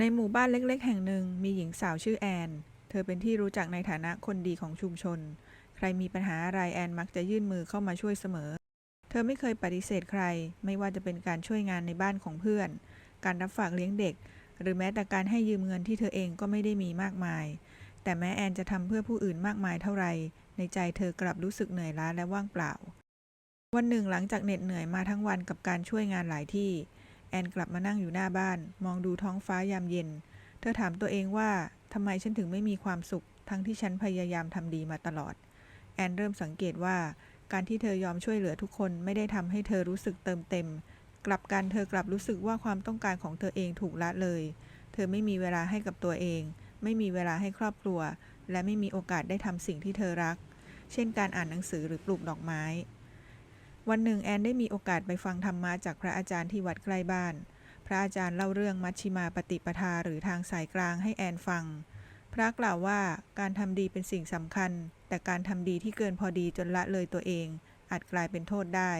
ในหมู่บ้านเล็กๆ แห่งหนึ่งมีหญิงสาวชื่อแอน เธอเป็นที่รู้จักในฐานะคนดีของชุมชน ใครมีปัญหาอะไรแอนมักจะยื่นมือเข้ามาช่วยเสมอ เธอไม่เคยปฏิเสธใคร ไม่ว่าจะเป็นการช่วยงานในบ้านของเพื่อน การรับฝากเลี้ยงเด็ก หรือแม้แต่การให้ยืมเงินที่เธอเองก็ไม่ได้มีมากมาย แต่แม้แอนจะทำเพื่อผู้อื่นมากมายเท่าไหร่ในใจเธอกลับรู้สึกเหนื่อยล้าและว่างเปล่า วันหนึ่งหลังจากเหน็ดเหนื่อยมาทั้งวันกับการช่วยงานหลายที่ แอนกลับมานั่งอยู่หน้าบ้าน มองดูท้องฟ้ายามเย็น เธอถามตัวเองว่าทำไมฉันถึงไม่มีความสุข ทั้งที่ฉันพยายามทำดีมาตลอด แอนเริ่มสังเกตว่า การที่เธอยอมช่วยเหลือทุกคนไม่ได้ทำให้เธอรู้สึกเติมเต็ม กลับกันเธอกลับรู้สึกว่าความต้องการของเธอเองถูกละเลย เธอไม่มีเวลาให้กับตัวเอง ไม่มีเวลาให้ครอบครัว และไม่มีโอกาสได้ทำสิ่งที่เธอรัก เช่นการอ่านหนังสือหรือปลูกดอกไม้ วันหนึ่งแอนได้มีโอกาสไปฟังธรรมะจากพระอาจารย์ที่วัดใกล้บ้าน พระอาจารย์เล่าเรื่องมัชชิมาปฏิปทาหรือทางสายกลางให้แอนฟัง พระกล่าวว่าการทำดีเป็นสิ่งสำคัญ แต่การทำดีที่เกินพอดีจนละเลยตัวเอง อาจกลายเป็นโทษได้